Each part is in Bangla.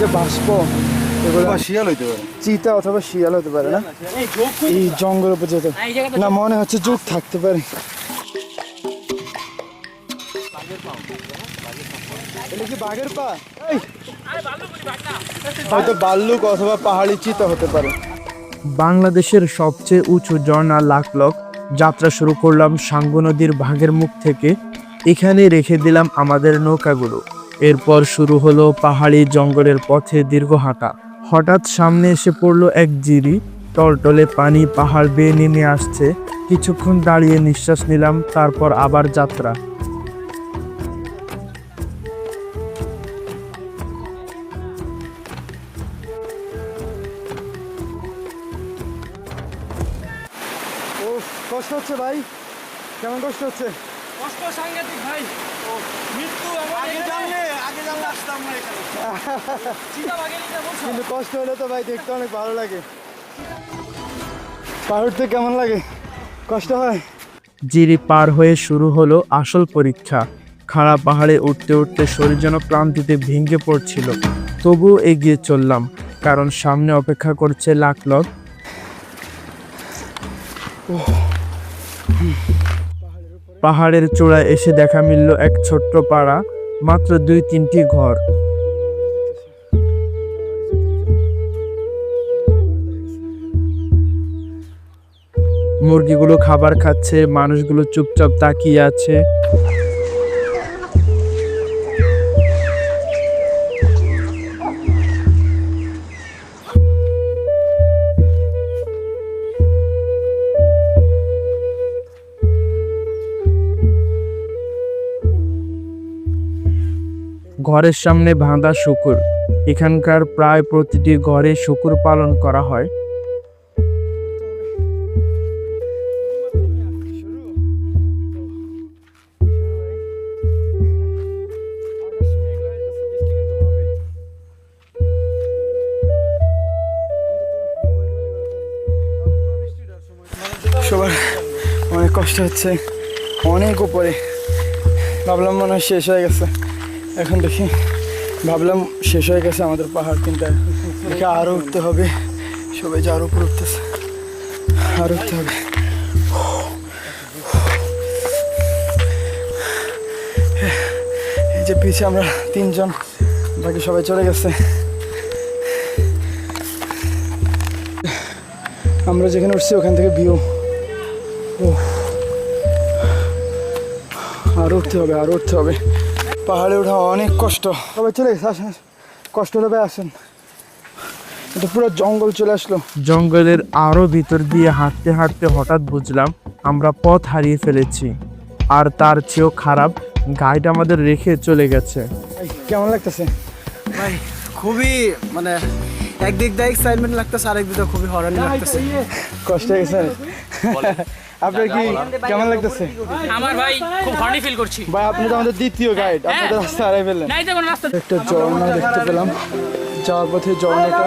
যে বাষ্প এগুলো বা শিয়াল হইতে পারে। চিতা অথবা শিয়াল হতে পারে না? এই জঙ্গল উপর যেতে না মনে হচ্ছে যুগ থাকতে পারে। বাঘের পা? হয়তো বাল্লুক অথবা পাহাড়ি চিতা হতে পারে। বাংলাদেশের সবচেয়ে উঁচু ঝর্ণা লাকলক যাত্রা শুরু করলাম সাঙ্গু নদীর ভাগের মুখ থেকে। এখানে রেখে দিলাম আমাদের নৌকাগুলো। এরপর শুরু হলো পাহাড়ি জঙ্গলের পথে দীর্ঘ হাঁটা। হঠাৎ সামনে এসে পড়ল এক জিরি। টলটলে পানি পাহাড় বেয়ে নেমে আসছে। কিছুক্ষণ দাঁড়িয়ে নিঃশ্বাস নিলাম, তারপর আবার যাত্রা। কষ্ট হচ্ছে ভাই। কেমন কষ্ট হচ্ছে? কষ্ট সাংঘাতিক ভাই। মৃত্যু এটা বলছো? কিন্তু কষ্ট হলে তো ভাই দেখতে অনেক ভালো লাগে। পাহাড়তে কেমন লাগে? কষ্ট হয়? জিরি পার হয়ে শুরু হলো আসল পরীক্ষা। খাড়া পাহাড়ে উঠতে উঠতে শরীর যেন ক্লান্তিতে ভেঙে পড়ছিল। তবুও এগিয়ে চললাম কারণ সামনে অপেক্ষা করছে লাখ লক পাহাড়ের চূড়ায় এসে দেখা মিলল এক ছোট্ট পাড়া, মাত্র দুই তিনটি ঘর। মুরগিগুলো খাবার খাচ্ছে, মানুষগুলো চুপচাপ তাকিয়ে আছে। ঘরের সামনে বাঁধা শুকুর। এখানকার প্রায় প্রতিটি ঘরে শুকুর পালন করা হয়। সবার অনেক কষ্ট হচ্ছে, অনেক উপরে। ভাবলাম মনে হয় শেষ হয়ে গেছে। এখন দেখি, ভাবলাম শেষ হয়ে গেছে আমাদের পাহাড় কিন্তু দেখে আরও উঠতে হবে। সবাই যে আরও উপরে উঠতেছে আরও উঠতে হবে। এই যে পিছে আমরা তিনজন, বাকি সবাই চলে গেছে। আমরা যেখানে উঠছি ওখান থেকে ভিউ ও আরও উঠতে হবে আরও উঠতে হবে। পাহাড়ে ওঠা অনেক কষ্ট। সবাই চলে গেছে আসেন কষ্ট হলে ভাই আসেন। এটা পুরো জঙ্গল চলে আসলো। জঙ্গলের আরও ভিতর দিয়ে হাঁটতে হাঁটতে হঠাৎ বুঝলাম আমরা পথ হারিয়ে ফেলেছি। আর তার চেয়েও খারাপ গাইড আমাদের রেখে চলে গেছে। ভাই, কেমন লাগতেছে? ভাই খুবই মানে একদিক দিয়ে এক্সাইটমেন্ট লাগতেছে আরেক দিক দিয়ে খুবই হরানি লাগতেছে। কষ্ট হয়ে গেছে আপনার কি কেমন লাগতেছে? আমার ভাই খুব হর্নি ফিল করছি। ভাই আপনি তো আমাদের দ্বিতীয় গাইড আপনি তো রাস্তা হারাই ফেললেন। নাই তো কোনো রাস্তা। একটা ঝর্ণা দেখতে পেলাম। যাওয়ার পথে ঝর্ণাটা।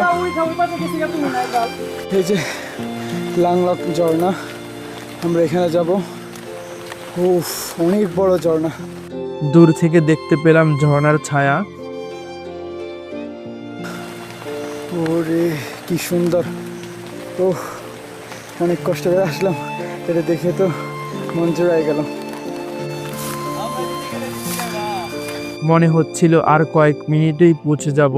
এই যে লাংলক ঝর্ণা। আমরা এখানে যাব। উফ অনেক বড় ঝর্ণা। দূর থেকে দেখতে পেলাম ঝর্ণার ছায়া। ওরে কি সুন্দর। ও অনেক কষ্ট করে আসলাম। এটা দেখে তো মন জোড়ায় গেল। মনে হচ্ছিল আর কয়েক মিনিটেই পৌঁছে যাব,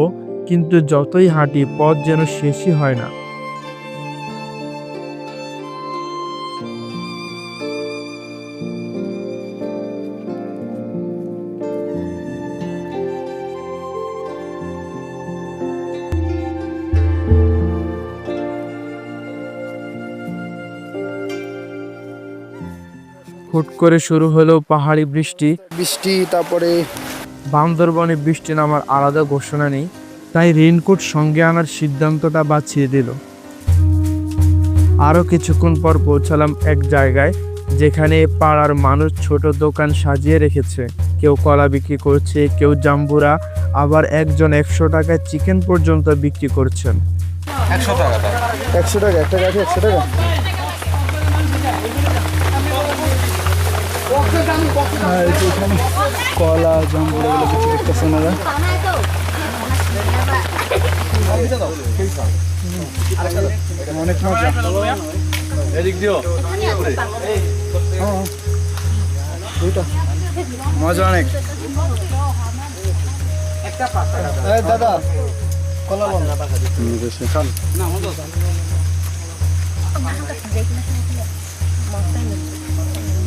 কিন্তু যতই হাঁটি পথ যেন শেষই হয় না। হুট করে শুরু হলো পাহাড়ি বৃষ্টি। বৃষ্টি তারপরে বান্দরবনে বৃষ্টি নামার আলাদা ঘোষণা নেই তাই রেইনকোট সঙ্গে আনার সিদ্ধান্তটা বাঁচিয়ে দিল। আরও কিছুক্ষণ পর পৌঁছালাম এক জায়গায় যেখানে পাড়ার মানুষ ছোট দোকান সাজিয়ে রেখেছে। কেউ কলা বিক্রি করছে কেউ জাম্বুরা আবার একজন একশো টাকায় চিকেন পর্যন্ত বিক্রি করছেন। একশো টাকা একশো টাকা একটা গাঠি একশো টাকা? আর এই যে এখানে কলা জঙ্গল এগুলো কিছু করতেছে ওনারা। অনেক মজা। এদিক দিও। মজা অনেক। দাদা কলা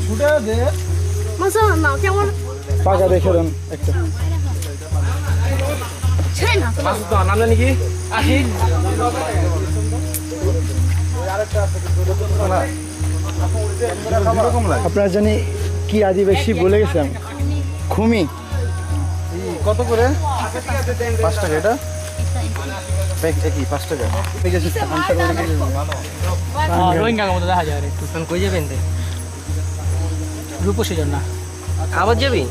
ছুটে দে। না পাকা দেখে দেন একটা। নাকি আসি আপনার জানি কি আদিবাসী বলে গেছেন খুমি। কত করে? পাঁচ টাকা এটা? কি পাঁচ টাকা। ঠিক আছে রোহিঙ্গা মতো দেখা যায় একটু কই যাবেন রূপসী জন্য। আবার যাবি?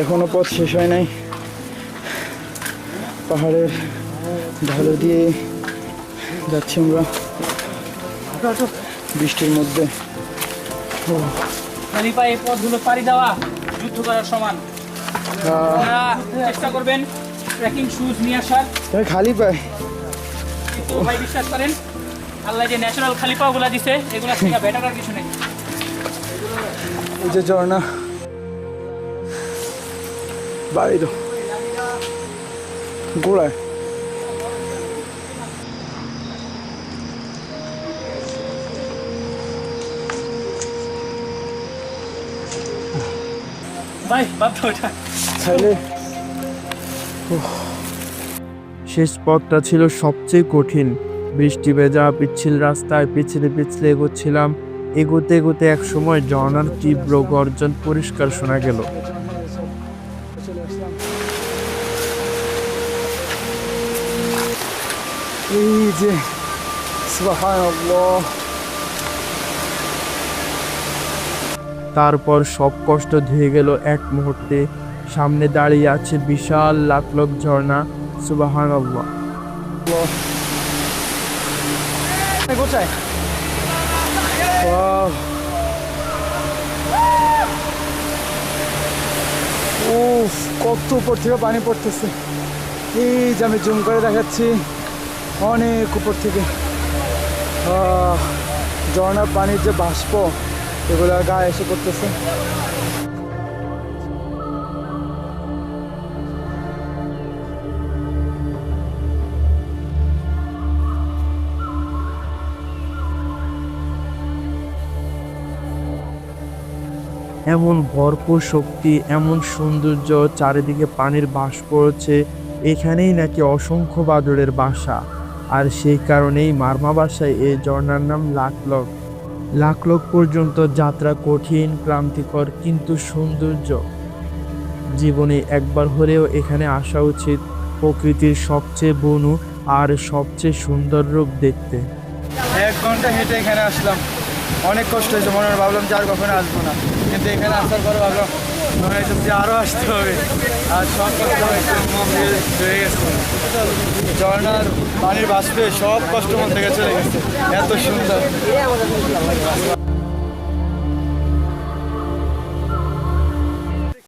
এখনও পথ শেষ হয় নাই। পাহাড়ের ঢালু দিয়ে যাচ্ছি আমরা। বৃষ্টির মধ্যে। খালি পায়ে পথগুলো পাড়ি দেওয়া যুদ্ধ করার সমান। চেষ্টা করবেন ট্রেকিং শুজ নিয়ে আসার। খালি পায় ভাই বিশ্বাস করেন আল্লাহ যে ন্যাচারাল খালিপাগুলো দিছে এগুলা থেকে বেটার আর কিছু নেই। এই যে ঝর্ণা। বাড়ি তো। গোড়ায়। শেষ পথটা ছিল সবচেয়ে কঠিন। বৃষ্টি ভেজা, পিচ্ছিল রাস্তায় পিছলে পিছলে এগোচ্ছিলাম। এগোতে এগোতে এক সময় ঝর্ণার তীব্র গর্জন পরিষ্কার শোনা গেল। এই যে, সুবহানাল্লাহ। তারপর সব কষ্ট ধুয়ে গেল এক মুহূর্তে। সামনে দাঁড়িয়ে আছে বিশাল লাখ লাখ ঝর্ণা সুবাহান উফ, কত উপর থেকে পানি পড়তেছে। এই যে আমি জুম করে দেখাচ্ছি, অনেক উপর থেকে। ঝর্ণার পানির যে বাষ্প এগুলো গায়ে এসে পড়তেছে। এমন ভরপুর শক্তি, এমন সৌন্দর্য চারিদিকে পানির বাস পড়ছে, এখানেই নাকি অসংখ্য বাদরের বাসা। আর সেই কারণেই মারমা বাসায় এই ঝর্ণার নাম লাকলক। লাকলক পর্যন্ত যাত্রা কঠিন, ক্লান্তিকর কিন্তু সৌন্দর্য। জীবনে একবার হলেও এখানে আসা উচিত প্রকৃতির সবচেয়ে বনু আর সবচেয়ে সুন্দর রূপ দেখতে। এক ঘণ্টা হেঁটে এখানে আসলাম। অনেক কষ্ট হয়েছে, মনে হয় ভাবলাম যে আর কখনো আসব না। কিন্তু এখানে আসার পর ভাবলাম, মনে হয়েছে যে আরও আসতে হবে। আর সব কষ্ট হয়ে গেছে। ঝর্নার পানির বাষ্পে সব কষ্ট মন থেকে চলে গেছে। এত সুন্দর।